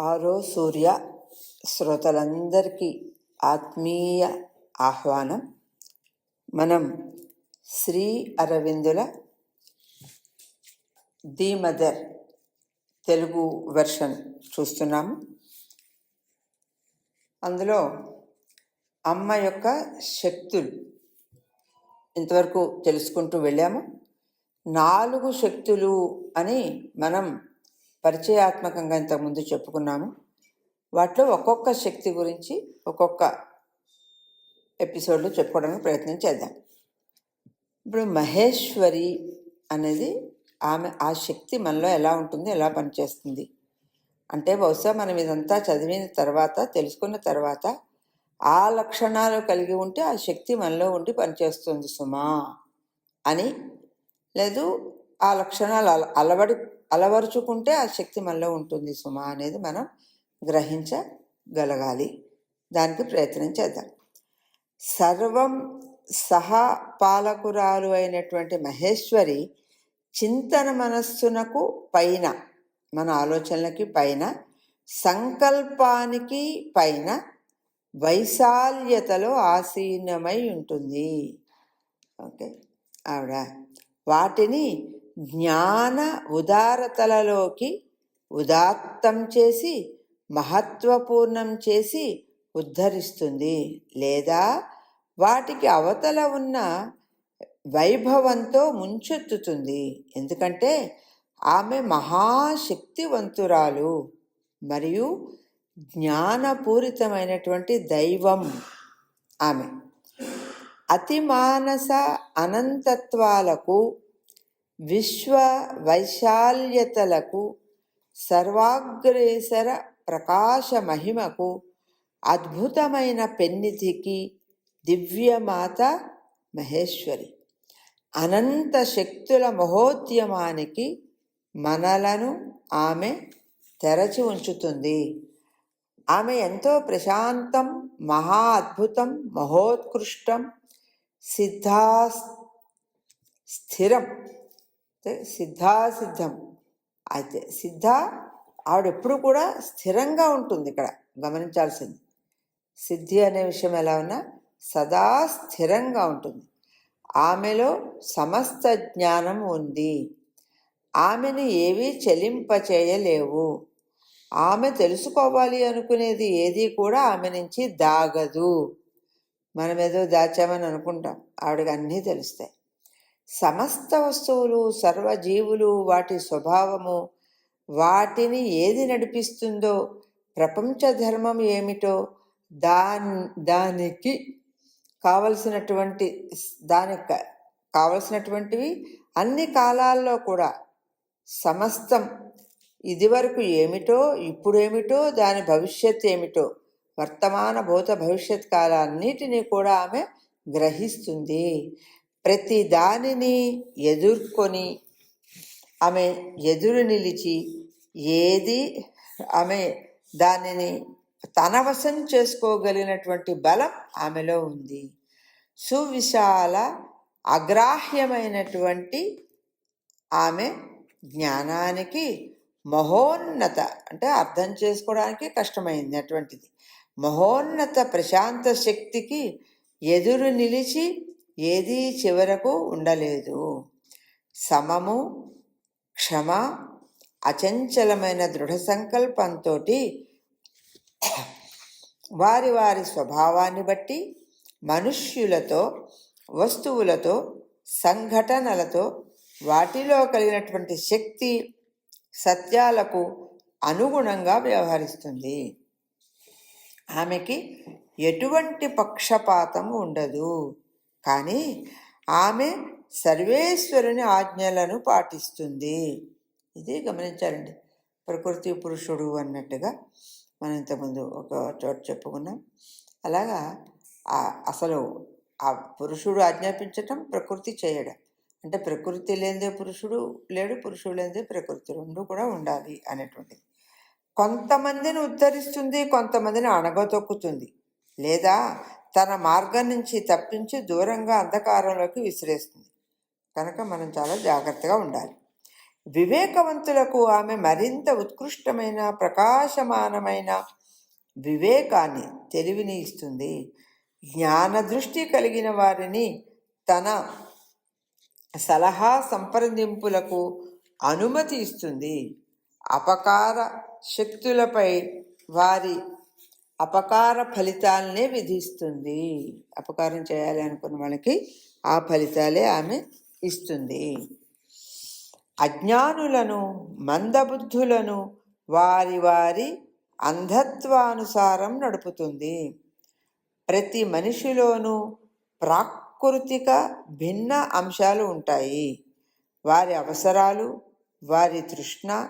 ఆరో సూర్య శ్రోతలందరికీ ఆత్మీయ ఆహ్వానం. మనం శ్రీ అరవిందుల ది మదర్ తెలుగు వెర్షన్ చూస్తున్నాము. అందులో అమ్మ యొక్క శక్తులు ఇంతవరకు తెలుసుకుంటూ వెళ్ళాము. నాలుగు శక్తులు అని మనం పరిచయాత్మకంగా ఇంతకుముందు చెప్పుకున్నాము. వాటిలో ఒక్కొక్క శక్తి గురించి ఒక్కొక్క ఎపిసోడ్లో చెప్పుకోవడానికి ప్రయత్నం చేద్దాం. ఇప్పుడు మహేశ్వరి అనేది ఆమె ఆ శక్తి మనలో ఎలా ఉంటుంది ఎలా పనిచేస్తుంది? అంటే బహుశా మనం ఇదంతా చదివిన తర్వాత తెలుసుకున్న తర్వాత ఆ లక్షణాలు కలిగి ఉంటే ఆ శక్తి మనలో ఉండి పనిచేస్తుంది సుమా అని. లేదు ఆ లక్షణాలు అల అలవడి అలవరుచుకుంటే ఆ శక్తి మనలో ఉంటుంది సుమా అనేది మనం గ్రహించగలగాలి. దానికి ప్రయత్నం చేద్దాం. సర్వం సహా పాలకురాలు అయినటువంటి మహేశ్వరి చింతన మనస్సునకు పైన మన ఆలోచనలకి పైన సంకల్పానికి పైన వైశాల్యతలో ఆసీనమై ఉంటుంది. ఓకే. ఆవిడ వాటిని జ్ఞాన ఉదారతలలోకి ఉదాత్తం చేసి మహత్వపూర్ణం చేసి ఉద్ధరిస్తుంది. లేదా వాటికి అవతల ఉన్న వైభవంతో ముంచెత్తుతుంది. ఎందుకంటే ఆమె మహాశక్తివంతురాలు మరియు జ్ఞానపూరితమైనటువంటి దైవం ఆమె. అతిమానస అనంతత్వాలకు విశ్వ వైశాల్యతలకు సర్వాగ్రేసర ప్రకాశ మహిమకు అద్భుతమైన పెన్నిధికి దివ్యమాత మహేశ్వరి. అనంత శక్తుల మహోద్యమానికి మనలను ఆమె తెరచి ఉంచుతుంది. ఆమె ఎంతో ప్రశాంతం మహా అద్భుతం మహోత్కృష్టం సిద్ధా స్థిరం సిద్ధాసిద్ధం అయితే సిద్ధ ఆవిడెప్పుడు కూడా స్థిరంగా ఉంటుంది ఇక్కడ గమనించాల్సింది. సిద్ధి అనే విషయం ఎలా ఉన్నా సదా స్థిరంగా ఉంటుంది. ఆమెలో సమస్త జ్ఞానం ఉంది. ఆమెను ఏవీ చెలింపచేయలేవు. ఆమె తెలుసుకోవాలి అనుకునేది ఏది కూడా ఆమె నుంచి దాగదు. మనం ఏదో దాచామని అనుకుంటాం. ఆవిడకి అన్నీ తెలుస్తాయి. సమస్త వస్తువులు సర్వజీవులు వాటి స్వభావము వాటిని ఏది నడిపిస్తుందో ప్రపంచ ధర్మం ఏమిటో దా దానికి కావలసినటువంటి దానికి కావలసినటువంటివి అన్ని కాలాల్లో కూడా సమస్తం ఇదివరకు ఏమిటో ఇప్పుడేమిటో దాని భవిష్యత్ ఏమిటో వర్తమాన భూత భవిష్యత్ కాలాన్నిటినీ కూడా ఆమె గ్రహిస్తుంది. ప్రతి దానిని ఎదుర్కొని ఆమె ఎదురు నిలిచి ఏది ఆమె దానిని తన వశం చేసుకోగలిగినటువంటి బలం ఆమెలో ఉంది. సువిశాల అగ్రాహ్యమైనటువంటి ఆమె జ్ఞానానికి మహోన్నత అంటే అర్థం చేసుకోవడానికి కష్టమైంది అటువంటిది. మహోన్నత ప్రశాంత శక్తికి ఎదురు నిలిచి ఏదీ చివరకు ఉండలేదు? సమము క్షమ అచంచలమైన దృఢ సంకల్పంతో వారి వారి స్వభావాన్ని బట్టి మనుష్యులతో వస్తువులతో సంఘటనలతో వాటిలో కలిగినటువంటి శక్తి సత్యాలకు అనుగుణంగా వ్యవహరిస్తుంది. ఆమెకి ఎటువంటి పక్షపాతం ఉండదు. కానీ ఆమె సర్వేశ్వరుని ఆజ్ఞలను పాటిస్తుంది. ఇది గమనించారండి ప్రకృతి పురుషుడు అన్నట్టుగా మనం ఇంతకుముందు ఒక చోట చెప్పుకున్నాం. అలాగా అసలు ఆ పురుషుడు ఆజ్ఞాపించటం ప్రకృతి చేయడం. అంటే ప్రకృతి లేనిదే పురుషుడు లేడు పురుషుడు లేనిదే ప్రకృతి రెండు కూడా ఉండాలి అనేటువంటిది. కొంతమందిని ఉద్ధరిస్తుంది కొంతమందిని అణగతొక్కుతుంది లేదా తన మార్గం నుంచి తప్పించి దూరంగా అంధకారంలోకి విసిరేస్తుంది. కనుక మనం చాలా జాగ్రత్తగా ఉండాలి. వివేకవంతులకు ఆమె మరింత ఉత్కృష్టమైన ప్రకాశమానమైన వివేకాన్ని తెలివిని ఇస్తుంది. జ్ఞాన దృష్టి కలిగిన వారిని తన సలహా సంప్రదింపులకు అనుమతి ఇస్తుంది. అపకార శక్తులపై వారి అపకార ఫలితాలనే విధిస్తుంది. అపకారం చేయాలి అనుకున్న వాళ్ళకి ఆ ఫలితాలే ఆమె ఇస్తుంది. అజ్ఞానులను మందబుద్ధులను వారి వారి అంధత్వానుసారం నడుపుతుంది. ప్రతి మనిషిలోనూ ప్రాకృతిక భిన్న అంశాలు ఉంటాయి. వారి అవసరాలు వారి తృష్ణ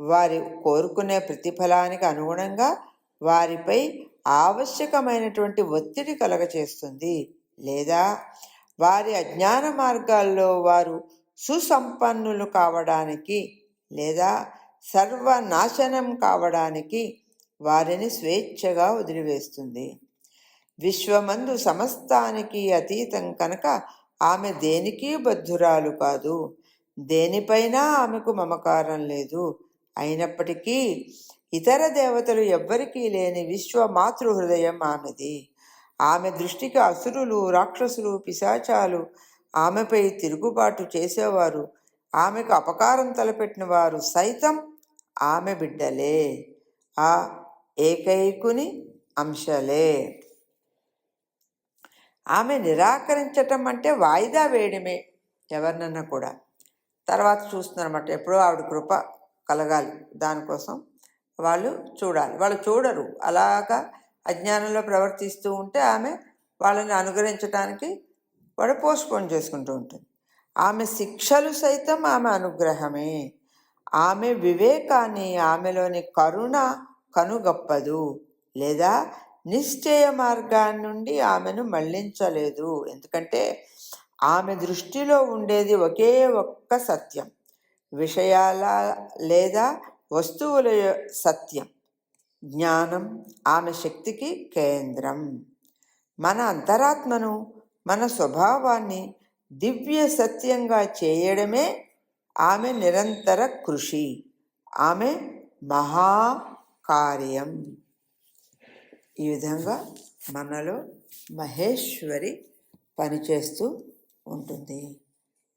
వారి కోరుకునే ప్రతిఫలానికి అనుగుణంగా వారిపై ఆవశ్యకమైనటువంటి ఒత్తిడి కలగచేస్తుంది. లేదా వారి అజ్ఞాన మార్గాల్లో వారు సుసంపన్నులు కావడానికి లేదా సర్వనాశనం కావడానికి వారిని స్వేచ్ఛగా వదిలివేస్తుంది. విశ్వమందు సమస్తానికి అతీతం కనుక ఆమె దేనికి బద్ధురాలు కాదు. దేనిపైన ఆమెకు మమకారం లేదు. అయినప్పటికీ ఇతర దేవతలు ఎవ్వరికీ లేని విశ్వ మాతృహృదయం ఆమెది. ఆమె దృష్టికి అసురులు రాక్షసులు పిశాచాలు ఆమెపై తిరుగుబాటు చేసేవారు. ఆమెకు అపకారం తలపెట్టిన వారు సైతం ఆమె బిడ్డలే. ఆ ఏకైకుని అంశలే. ఆమె నిరాకరించటం అంటే వాయిదా వేయడమే ఎవరినన్నా కూడా. తర్వాత చూస్తున్నారన్నమాట. ఎప్పుడో ఆవిడ కృప కలగాలి దానికోసం. వాళ్ళు చూడాలి. వాళ్ళు చూడరు. అలాగా అజ్ఞానంలో ప్రవర్తిస్తూ ఉంటే ఆమె వాళ్ళని అనుగ్రహించడానికి వాడు పోస్ట్పోన్ చేసుకుంటూ ఉంటుంది. ఆమె శిక్షలు సైతం ఆమె అనుగ్రహమే. ఆమె వివేకాన్ని ఆమెలోని కరుణ కనుగప్పదు. లేదా నిశ్చయ మార్గాన్ని నుండి ఆమెను మళ్ళించలేదు. ఎందుకంటే ఆమె దృష్టిలో ఉండేది ఒకే ఒక్క సత్యం. విషయాల లేదా వస్తువుల సత్యం జ్ఞానం ఆమె శక్తికి కేంద్రం. మన అంతరాత్మను మన స్వభావాన్ని దివ్య సత్యంగా చేయడమే ఆమె నిరంతర కృషి ఆమె మహాకార్యం. ఈ విధంగా మనలో మహేశ్వరి పనిచేస్తూ ఉంటుంది.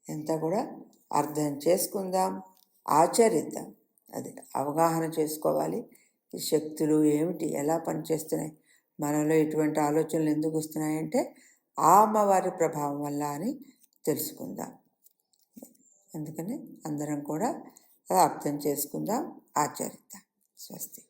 ఎంత కూడా అర్థం చేసుకుందాం ఆచరిద్దాం. అది అవగాహన చేసుకోవాలి. ఈ శక్తులు ఏమిటి? ఎలా పనిచేస్తున్నాయి? మనలో ఇటువంటి ఆలోచనలు ఎందుకు వస్తున్నాయంటే ఆ అమ్మవారి ప్రభావం వల్ల అని తెలుసుకుందాం. అందుకని అందరం కూడా అర్థం చేసుకుందాం ఆచరిద్దాం. స్వస్తి.